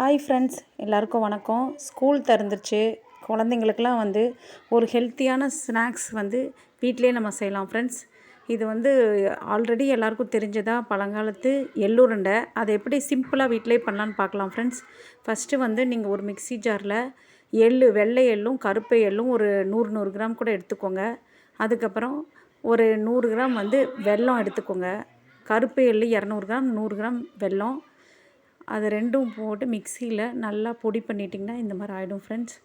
Hi friends எல்லாருக்கும் வணக்கம். School திறந்துருச்சு. குழந்தைங்களுக்கெல்லாம் வந்து ஒரு ஹெல்த்தியான ஸ்நாக்ஸ் வந்து வீட்டிலே நம்ம செய்யலாம் ஃப்ரெண்ட்ஸ் இது வந்து ஆல்ரெடி எல்லாருக்கும் தெரிஞ்சதா? பழங்காலத்து எள்ளுருண்டை. அதை எப்படி சிம்பிளாக வீட்டிலே பண்ணலான்னு பார்க்கலாம் ஃப்ரெண்ட்ஸ் ஃபஸ்ட்டு வந்து நீங்கள் ஒரு மிக்ஸி ஜாரில் எள்ளு வெள்ளை எள்ளும் கருப்பை எள்ளும் ஒரு நூறு நூறு கிராம் கூட எடுத்துக்கோங்க. அதுக்கப்புறம் ஒரு நூறு கிராம் வந்து வெல்லம் எடுத்துக்கோங்க. கருப்பு எள்ளு இரநூறு கிராம் நூறு கிராம் வெல்லம். அது ரெண்டும் போட்டு மிக்சியில் நல்லா பொடி பண்ணிட்டிங்கன்னா இந்த மாதிரி ஆகிடும் ஃப்ரெண்ட்ஸ்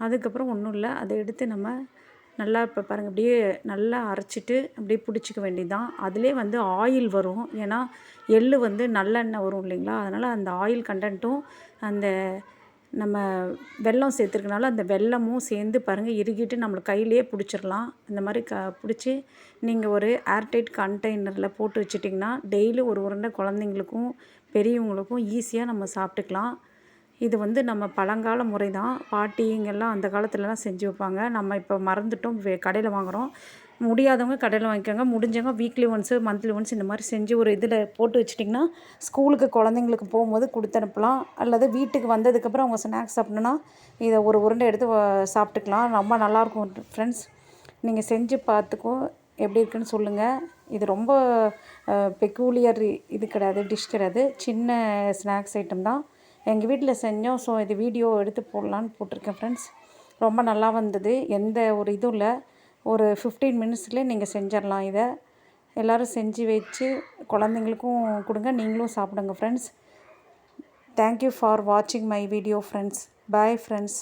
அதுக்கப்புறம் ஒன்றும் இல்லை அதை எடுத்து நம்ம நல்லா இப்போ பாருங்கள் அப்படியே நல்லா அரைச்சிட்டு அப்படியே பிடிச்சிக்க வேண்டியது தான் அதிலே வந்து ஆயில் வரும். ஏன்னா எள் வந்து நல்லெண்ணெய் வரும் இல்லைங்களா? அதனால் அந்த ஆயில் கண்டென்ட்டும் அந்த நம்ம வெல்லம் சேர்த்துருக்கனால அந்த வெல்லமும் சேர்ந்து பாருங்கள் இறுகிட்டு நம்மளுக்கு கையிலேயே பிடிச்சிடலாம் இந்த மாதிரி க பிடிச்சி நீங்கள் ஒரு ஏர்டைட் கண்டெய்னரில் போட்டு வச்சிட்டிங்கன்னா டெய்லி ஒரு உருண்டை குழந்தைங்களுக்கும் பெரியவங்களுக்கும் ஈஸியாக நம்ம சாப்பிட்டுக்கலாம். இது வந்து நம்ம பழங்கால முறை தான் பாட்டிங்கெல்லாம் அந்த காலத்துலலாம் செஞ்சு வைப்பாங்க. நம்ம இப்போ மறந்துட்டோம் கடையில் வாங்குகிறோம் முடியாதவங்க கடையில் வாங்கிக்கோங்க. முடிஞ்சவங்க வீக்லி ஒன்ஸு மந்த்லி ஒன்ஸ் இந்த மாதிரி செஞ்சு ஒரு இதில் போட்டு வச்சிட்டிங்கன்னா ஸ்கூலுக்கு குழந்தைங்களுக்கு போகும்போது கொடுத்து அனுப்பலாம். அல்லது வீட்டுக்கு வந்ததுக்கப்புறம் அவங்க ஸ்நாக்ஸ் சாப்பிட்ணுன்னா இதை ஒரு உருண்டை எடுத்து சாப்பிட்டுக்கலாம். ரொம்ப நல்லாயிருக்கும் ஃப்ரெண்ட்ஸ் நீங்கள் செஞ்சு பார்த்துக்கோ. எப்படி இருக்குன்னு சொல்லுங்கள் இது ரொம்ப பெக்கூலியர் இது கிடையாது டிஷ் கிடையாது. சின்ன ஸ்நாக்ஸ் ஐட்டம் தான். எங்கள் வீட்டில் செஞ்சோம். ஸோ இது வீடியோ எடுத்து போடலான்னு போட்டிருக்கேன் ஃப்ரெண்ட்ஸ் ரொம்ப நல்லா வந்தது. எந்த ஒரு இதுவும் இல்லை. ஒரு ஃபிஃப்டீன் மினிட்ஸ்லேயே நீங்கள் செஞ்சிடலாம் இதை. எல்லோரும் செஞ்சு வச்சு குழந்தைங்களுக்கும் கொடுங்க. நீங்களும் சாப்பிடுங்க ஃப்ரெண்ட்ஸ் தேங்க்யூ ஃபார் வாட்சிங் my video friends bye friends